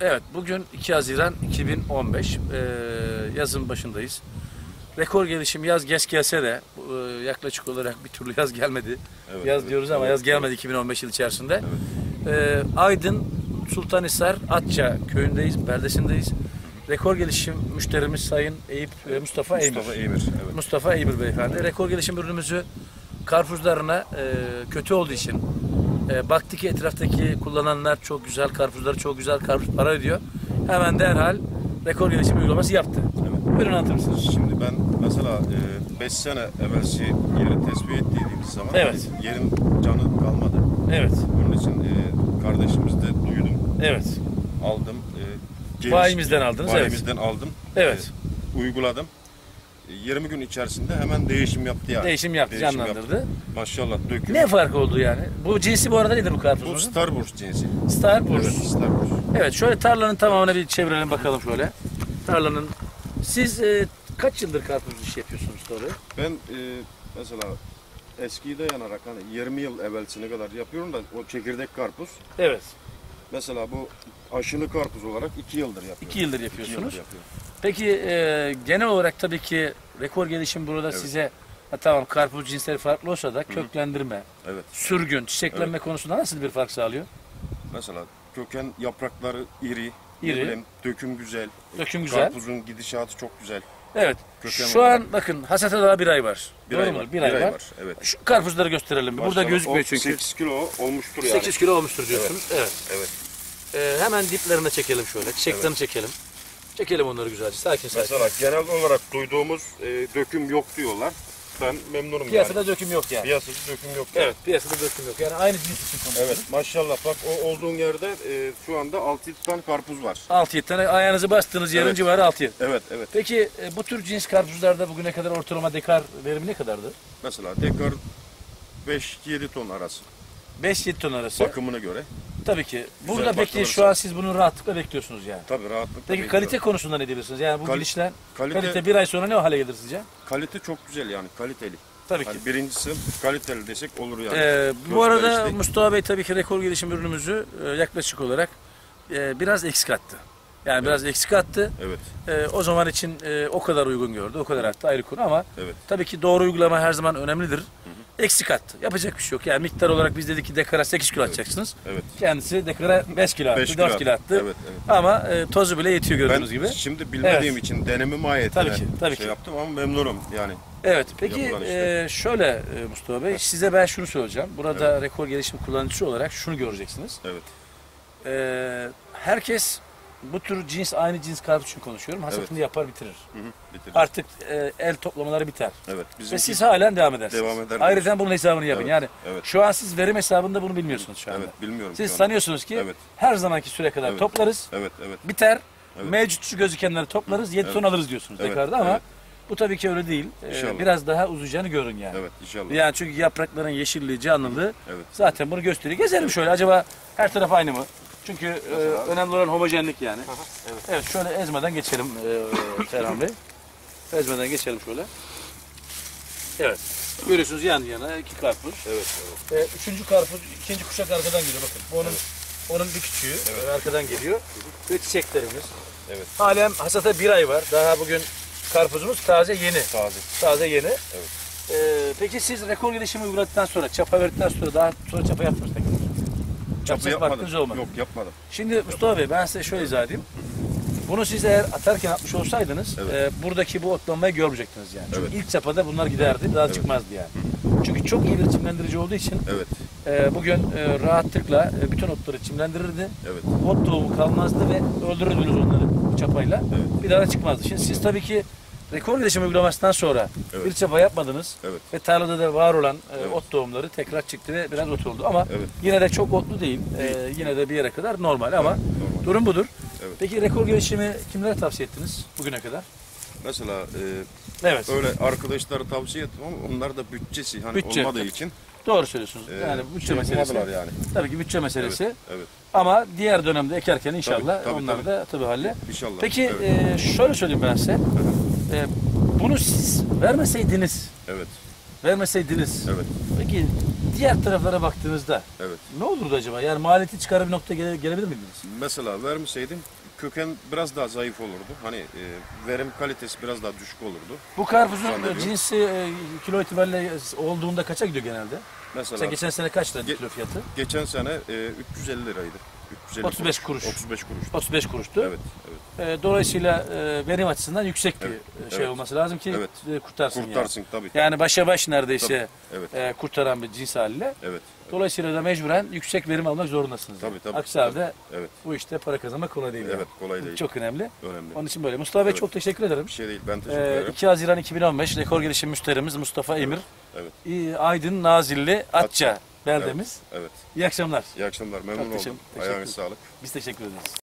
Evet, bugün 2 Haziran 2015. Ee, yazın başındayız. Rekor gelişim yaz geç gelse de e, yaklaşık olarak bir türlü yaz gelmedi. Evet, yaz evet, diyoruz ama evet, yaz gelmedi 2015 yıl içerisinde. Ee, Aydın Sultanhisar Atça köyündeyiz, beldesindeyiz. Rekor gelişim müşterimiz Sayın Eyüp e, Mustafa, Mustafa Eymir. Evet. Mustafa Eymir beyefendi. Rekor gelişim ürünümüzü karpuzlarına e, kötü olduğu için e, baktı ki etraftaki kullananlar çok güzel karpuzları çok güzel karpuz para ödüyor. Hemen derhal rekor gelişim uygulaması yaptı. Evet. Buyurun anlatır mısınız? Şimdi ben mesela 5 sene evvelsi yeri tespit ettiğimiz zaman Evet. yerin canı kalmadı. Evet. Onun için e, kardeşimiz de duydum, Evet. aldım. E, geliş- Bayimizden aldınız, evet. Bayimizden aldım. Evet. E, uyguladım. E, 20 gün içerisinde hemen değişim yaptı yani. Değişim yaptı, canlandırdı. Maşallah döküm. Ne farkı oldu yani? Bu cinsi bu arada nedir bu Bu karpuzun? Starburst cinsi. Star Burs. Evet, Starburst. Evet şöyle tarlanın tamamına bir çevirelim bakalım şöyle. Tarlanın siz e, kaç yıldır karpuz işi yapıyorsunuz doğru? Ben e, mesela eskiyi dayanarak hani 20 yıl evvelsine kadar yapıyorum da o çekirdek karpuz. Evet. Mesela bu aşılı karpuz olarak 2 yıldır yapıyorum. İki yıldır İki yapıyorsunuz. yapıyorum. Peki e, genel olarak tabii ki rekor gelişim burada Evet. size ha, tamam karpuz cinsleri farklı olsa da köklendirme, Evet. sürgün, çiçeklenme konusunda nasıl bir fark sağlıyor? Mesela köken yaprakları iri, İri. bileyim, döküm güzel. Döküm güzel. Karpuzun gidişatı çok güzel. Evet. Köken Şu olarak. an bakın hasata daha bir ay var. Bir Doğru ay mu? var. Bir ay, var. Evet. Şu karpuzları gösterelim. Burada Maşallah, gözükmüyor çünkü. 8 kilo olmuştur yani. 8 kilo olmuştur diyorsunuz. Evet. Evet. Ee, hemen diplerine çekelim şöyle. Çiçeklerini çekelim. Çekelim onları güzelce. Sakin sakin. Mesela genel olarak duyduğumuz e, döküm yok diyorlar. Ben memnunum Piyasada yani. döküm yok yani. Piyasada döküm yok. Evet, piyasada döküm yok. Yani aynı cins için konuşuyoruz. Evet maşallah bak o olduğun yerde e, şu anda 6 tane karpuz var. 6-7 tane ayağınızı bastığınız yerin Evet. civarı 6-7. Evet evet. Peki e, bu tür cins karpuzlarda bugüne kadar ortalama dekar verimi ne kadardı? Mesela dekar 5-7 ton arası 5-7 ton arası. bakımına göre. Tabii ki. Burada peki bakılırsa. şu an siz bunu rahatlıkla bekliyorsunuz yani. Tabii rahatlıkla. Peki bekliyorum. kalite konusunda ne diyorsunuz? Yani bu Kal- gidişle kalite, kalite bir ay sonra ne hale gelir sizce? kalite çok güzel yani kaliteli. Tabii ki. Hani birincisi kaliteli desek olur yani. Ee, bu Gözler arada işte- Mustafa Bey tabii ki rekor gelişim ürünümüzü e, yaklaşık olarak e, biraz eksik attı. Yani biraz eksik attı. Evet E, o zaman için e, o kadar uygun gördü, o kadar attı ayrı konu ama evet. tabii ki doğru uygulama her zaman önemlidir. Eksik attı. Yapacak bir şey yok. Yani miktar olarak biz dedik ki dekara 8 kilo atacaksınız. Evet. Kendisi dekara 5 kilo attı, 5 4 kilo attı. Evet evet. Ama e, tozu bile yetiyor Ben gördüğünüz gibi. şimdi bilmediğim için deneme mahiyetine Tabii ki, tabii şey ki. yaptım ama memnunum yani. Evet. Peki Yapılan işte. e, şöyle e, Mustafa Bey size ben şunu söyleyeceğim. Burada rekor gelişim kullanıcısı olarak şunu göreceksiniz. Evet. E, herkes bu tür cins aynı cins karpuz için konuşuyorum. Hasatını yapar bitirir. Hı hı. Bitirdim. Artık e, el toplamaları biter. Evet. Ve Bizim siz halen devam edersiniz. Devam eder Ayrıca bunun hesabını yapın. Evet, Yani evet. şu an siz verim hesabında bunu bilmiyorsunuz şu anda. Evet bilmiyorum. Siz sanıyorsunuz ki Evet. her zamanki süre kadar Evet. toplarız, Evet evet. biter, Evet. mevcut şu gözükenleri toplarız, 7 ton Evet. alırız diyorsunuz Evet, tekrarda ama evet. bu tabii ki öyle değil. Ee, biraz daha uzayacağını görün yani. Evet inşallah. Yani çünkü yaprakların yeşilliği, canlılığı Evet. zaten bunu gösteriyor. Gezelim şöyle acaba her taraf aynı mı? Çünkü e, önemli olan homojenlik yani. evet. Evet şöyle ezmeden geçelim e, Ferhan Bey. Ezmeden geçelim şöyle. Evet. Görüyorsunuz yan yana iki karpuz. Evet E, evet. üçüncü karpuz, ikinci kuşak arkadan geliyor bakın. Bu onun, onun bir küçüğü e, arkadan geliyor. Ve çiçeklerimiz. Evet. Halen hasata bir ay var. Daha bugün karpuzumuz taze yeni. Taze. Taze yeni. Evet. E, peki siz rekor gelişimi uyguladıktan sonra, çapa verdikten sonra daha sonra çapa yaptınız. Çapı Yapacak vaktiniz yapmadım. olmadı. Yok yapmadım. Şimdi Mustafa Bey ben size şöyle izah edeyim. Bunu siz eğer atarken atmış olsaydınız Evet. e, buradaki bu otlanmayı görmeyecektiniz yani. Çünkü Evet. ilk çapada bunlar giderdi, daha Evet. çıkmazdı yani. Çünkü çok iyi bir çimlendirici olduğu için Evet. e, bugün e, rahatlıkla e, bütün otları çimlendirirdi. Evet. Ot doğumu kalmazdı ve öldürürdünüz onları çapayla. Evet. Bir daha da çıkmazdı. Şimdi siz tabii ki rekor gelişim uygulamasından sonra Evet. bir çapa yapmadınız. Evet. Ve tarlada da var olan e, Evet. ot doğumları tekrar çıktı ve biraz ot oldu. Ama Evet. yine de çok otlu değil. E, yine de bir yere kadar normal ama Normal. durum budur. Evet. Peki rekor gelişimi kimlere tavsiye ettiniz bugüne kadar? Mesela e, Evet. öyle arkadaşlara tavsiye ettim ama onlar da bütçesi hani Bütçe. olmadığı için Doğru söylüyorsunuz. e, yani bütçe şey meselesi. yapamadılar yani. Tabii ki bütçe meselesi. Evet. Ama diğer dönemde ekerken inşallah tabii, onlar tabii. da tabii halle. İnşallah. Peki Evet. e, şöyle söyleyeyim ben size. E, bunu siz vermeseydiniz, Evet. vermeseydiniz. Evet. Peki diğer taraflara baktığınızda Evet. ne olurdu acaba? Yani maliyeti çıkarı bir noktaya gele- gelebilir miydiniz? Mesela vermeseydim köken biraz daha zayıf olurdu. Hani e, verim kalitesi biraz daha düşük olurdu. Bu karpuzun cinsi e, kilo itibariyle olduğunda kaça gidiyor genelde? Mesela Mesela geçen sene kaç liraydı Ge- kilo fiyatı? geçen sene e, 350 liraydı. 350 35 kuruş. 35 kuruş. 35 kuruştu. Evet, evet. E, dolayısıyla e, verim açısından yüksek bir Evet, e, şey evet. olması lazım ki Evet. e, kurtarsın. yani. Kurtarsın tabii. Yani başa baş neredeyse Evet, e, kurtaran bir cins haliyle. evet, Dolayısıyla da mecburen yüksek verim almak zorundasınız. Tabii, tabii, Aksi halde evet, bu işte para kazanmak kolay değil. evet. yani. Kolay değil. Çok önemli. önemli. Onun için böyle. Mustafa Bey Evet. çok teşekkür ederim. Bir şey değil. Ben teşekkür Ee, ederim. 2 Haziran 2015 rekor gelişim müşterimiz Mustafa Emir. Evet, İyi, Aydın Nazilli Atça beldemiz. evet. İyi akşamlar. İyi akşamlar. Memnun Çok oldum. Ayağınız sağlık. Biz teşekkür ederiz.